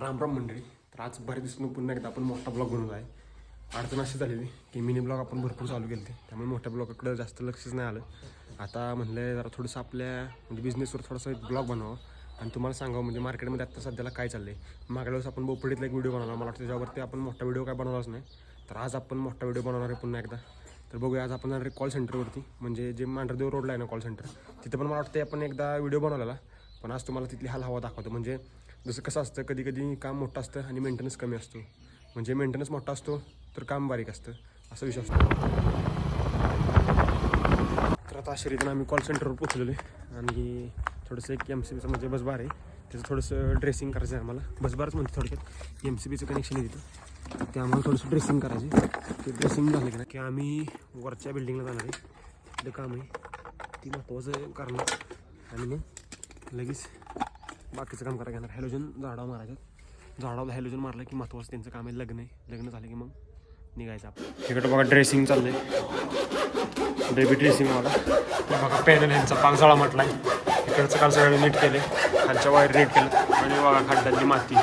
राम राम मंडळी. तर आज बऱ्याच दिवसांनी पुन्हा एकदा आपण मोठा ब्लॉग बनवला आहे. अडचण अशी झालेली की मिनी ब्लॉग आपण भरपूर चालू केले ते त्यामुळे मोठ्या ब्लॉगाकडे जास्त लक्षच नाही आलं. आता म्हणलं जरा थोडंसं आपल्या म्हणजे बिझनेसवर थोडंसं एक ब्लॉग बनवावं. आणि तुम्हाला सांगावं म्हणजे मार्केटमध्ये आता सध्याला काय चाललं आहे मागल्या वेळेस आपण बोपडीतला एक व्हिडिओ बनवला. मला वाटतं त्याच्यावरती आपण मोठा व्हिडिओ काय बनवलाच नाही. तर आज आपण मोठा व्हिडिओ बनवणार आहे पुन्हा एकदा. तर बघूया आज आपण जाणार आहे कॉल सेंटरवरती म्हणजे जे मांढरदेव रोडला आहे ना कॉल सेंटर तिथं पण मला वाटतं आपण एकदा व्हिडिओ बनवलेला. पण आज तुम्हाला तिथली हाल हवा दाखवतो. म्हणजे जसं कसं असतं कधी कधी काम मोठं असतं आणि मेंटेनन्स कमी असतो. म्हणजे मेंटेनन्स मोठा असतो तर काम बारीक असतं असा विषय असतो. तर आता अशा रीतीनं आम्ही कॉल सेंटरवर पोचलेलो आहे. आणि थोडंसं एक एम सी बीचं म्हणजे बसबार आहे. त्याचं थोडंसं ड्रेसिंग करायचं आहे आम्हाला. बसबारच म्हणते थोडक्यात. एम सी बीचं कनेक्शन आहे तिथं. ते आम्हाला थोडंसं ड्रेसिंग करायचे ते ड्रेसिंग झालं की ना की आम्ही वरच्या बिल्डिंगला जाणार आहे. तिथं काम आहे. ती महत्त्वाचं कारण आणि मग लगेच बाकीचं काम करायला घेणार. हॅलोजन झाडावर मारायचं. झाडावर हॅलोजन मारलं की महत्त्वाचं त्यांचं काम आहे लग्न आहे. लग्न झालं की मग निघायचं आपण तिकडं बघा ड्रेसिंग चाललंय. बेबी ड्रेसिंग मला बघा. पॅनल ह्यांचा म्हटला आहे इकडचं काल सगळं नीट केले खालच्या वायर नीट केलं. आणि बघा खड्ड्यातली माती.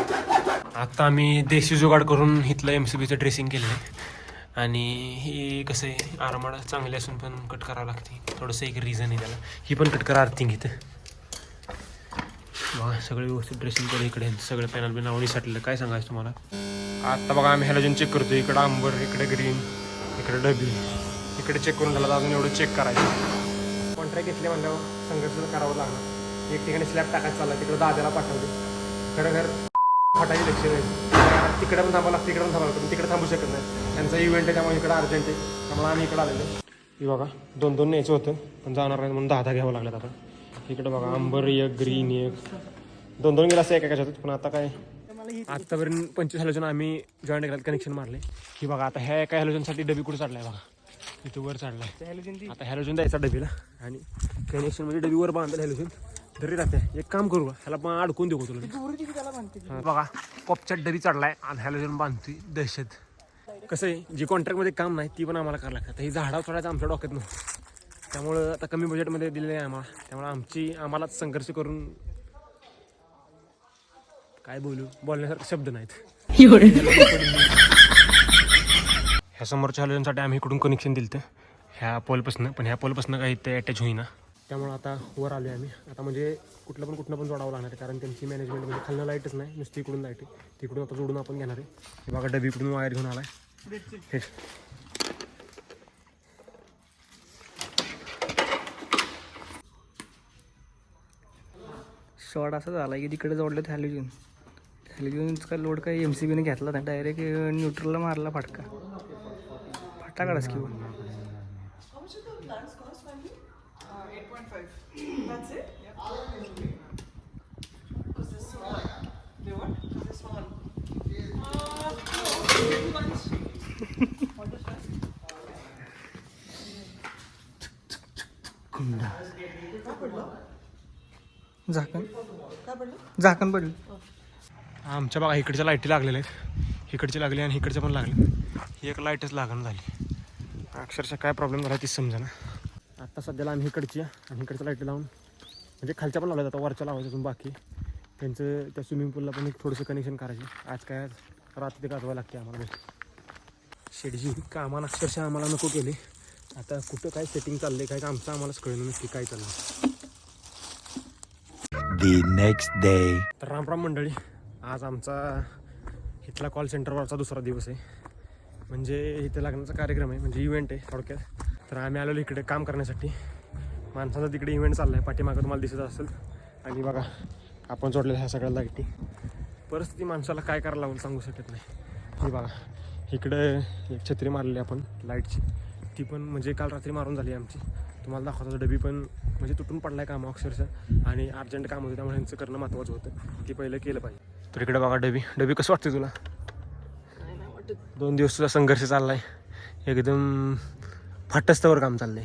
आता आम्ही देशी जुगाड करून इथलं एम सी बीचं ड्रेसिंग केलं आहे आणि ही कसं आहे आरामाडा चांगली असून पण कट करावं लागते. थोडंसं एक रिझन आहे त्याला. ही पण कट करा अर्थिंग इथं बघा सगळे व्यवस्थित ड्रेसिंग केलं इकडे सगळं पॅनल बी नावणी साठलेलं. काय सांगायचं तुम्हाला? आता बघा आम्ही हॅलोजन चेक करतो इकडं आंबर इकडे ग्रीन इकडे डबी इकडे चेक करून झालं अजून एवढं चेक करायचं. कॉन्ट्रॅक्ट घेतले म्हणल्यावर संघर्ष करावं लागणार. एक ठिकाणी स्लॅब टाकायचं चालला तिकडं दाद्याला पाठवले. खरं घर फाटायची लक्ष नाही तिकडे पण थांबावं लागतं इकडे पण थांबावं लागतं तिकडे थांबू शकत नाही. त्यांचा इव्हेंट आहे त्यामुळे इकडे अर्जंट आहे. त्यामुळे आम्ही इकडे आलेलो बघा दोन दोन न्यायचं होतं पण जाणार नाही म्हणून दहा दहा घ्यावं लागलं आता. इकडे बघा आंबर एक ग्रीन एक. दोन दोन गेला असं एका होतं पण आता काय? आत्तापर्यंत पंचवीस हॅलोजन आम्ही जॉईंट केला कनेक्शन मारले की बघा आता ह्या एका हॅलोजनसाठी डबी कुठे चढलाय बघा? इथं वर चढलाय आता हॅलोजन द्यायचा डबीला आणि कनेक्शन म्हणजे डबीवर बांधलं हॅलोजन तरी राहते. एक काम करू ह्याला पण अडकून देऊ तुला? बघा कॉपच्या डबी चढलाय आणि हॅलोजन बांधतोय दहशत. कसं आहे जी कॉन्ट्रॅक्टमध्ये काम नाही ती पण आम्हाला करायला लागतं. ही झाडावर चढायचं आमच्या डोक्यात नव्हतं त्यामुळं आता कमी बजेटमध्ये दिलेलं आहे आम्हाला. त्यामुळे आमची आम्हालाच संघर्ष करून काय बोलू? बोलण्यासारखे शब्द नाहीत. ह्या समोरच्या हॅलोजनसाठी आम्ही इकडून कनेक्शन दिलं तर ह्या पोलपासनं पण ह्या पोलपासनं काही ते अटॅच होईना. त्यामुळे आता वर आलो आम्ही. आता म्हणजे कुठलं पण कुठलं पण जोडावं लागणार आहे कारण त्यांची मॅनेजमेंट म्हणजे खालनं लाईटच नाही नुसती इकडून लाइट आहे. तिकडून आता जोडून आपण घेणार आहे. हे बघा डबी इकडून वायर घेऊन आलाय. हे. शॉर्ट असा झाला की तिकडे जोडलं हॅलोजन का लोड काही एम सी बीने घेतला नाही. डायरेक्ट न्यूट्रलला मारला फटका. फटाकडाच किंवा झाकण. झाकण पडलं. आमच्या बघा इकडच्या लाईटी लागलेल्या आहेत. इकडची लागली आणि इकडच्या पण लागले. ही एक लाईटच लागण झाली. अक्षरशः काय प्रॉब्लेम झाला तीच समजा ना. आत्ता सध्याला आम्ही इकडची आहे आणि इकडच्या लाईटी लावून म्हणजे खालच्या पण लावल्या जातात वरच्या लावायच्या अजून बाकी. त्यांचं त्या स्विमिंग पूलला पण एक थोडंसं कनेक्शन करायचे. आज काय रात्री ते गाजवायला लागते आम्हाला शेडची कामानं अक्षरशः आम्हाला नको केले. आता कुठं काय सेटिंग चाललंय काय आमचं आम्हालाच कळलं नक्की काय चाललं the next day. तर रामराम मंडळी आज आमचा इथला कॉल सेंटरवरचा दुसरा दिवस आहे. म्हणजे इथे लग्नाचा कार्यक्रम आहे म्हणजे इव्हेंट आहे थोडक्यात. तर आम्ही आलेलो इकडे काम करण्यासाठी. माणसाचा तिकडे इव्हेंट चालला आहे पाठीमागं तुम्हाला दिसत असेल. आणि बघा आपण जोडलेल्या ह्या सगळ्या लाईटी परिस्थिती माणसाला काय करायला लागून सांगू शकत नाही. हे बघा इकडं एक छत्री मारलेली आपण लाईटची ती पण म्हणजे काल रात्री मारून झाली आमची. तुम्हाला दाखवतो डबी पण म्हणजे तुटून पडलाय काम अक्षरशः. आणि अर्जंट काम होतं त्यामुळे ह्यांचं करणं महत्त्वाचं होतं. ते पहिलं केलं पाहिजे. तर इकडे बघा डबी. डबी कसं वाटतं तुला? दोन दिवस तुझा संघर्ष चाललाय. एकदम फाटस्तवर काम चाललंय.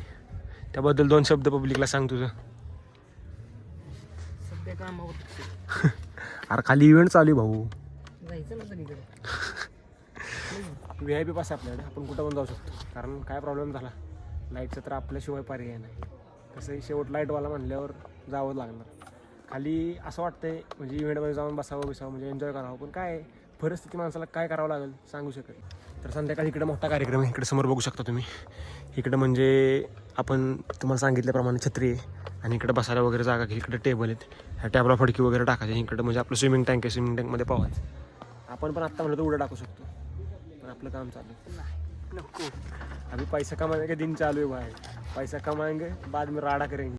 त्याबद्दल दोन शब्द पब्लिकला सांग तुझं. अरे खाली इव्हेंट चालू आहे भाऊ. व्ही आय पी पास आहे आपल्याकडे. आपण कुठं पण जाऊ शकतो. कारण काय प्रॉब्लेम झाला? लाईटचं तर आपल्याशिवाय पर्याय नाही. कसं शेवट लाईटवाला म्हणल्यावर जावं लागणार. खाली असं वाटतंय म्हणजे इव्हेंटमध्ये जाऊन बसावं बसावं म्हणजे एन्जॉय करावं. पण काय परिस्थिती माणसाला काय करावं लागेल सांगू शकत तर संध्याकाळी इकडे मोठा कार्यक्रम आहे इकडे समोर बघू शकता तुम्ही. इकडं म्हणजे आपण तुम्हाला सांगितल्याप्रमाणे छत्री आहे आणि इकडे बसायला वगैरे जागा घे इकडे टेबल आहेत. ह्या टॅबला फडकी वगैरे टाकायची इकडे म्हणजे आपलं स्विमिंग टँक आहे स्विमिंग टँकमध्ये पावायचं आपण पण आत्ता म्हणलं तर उडं टाकू शकतो. पण आपलं काम चालू आहे. नको. अभी पैसा कमाने का दिन चालू है भाई पैसा कमाएंगे बाद में राडा करेंगे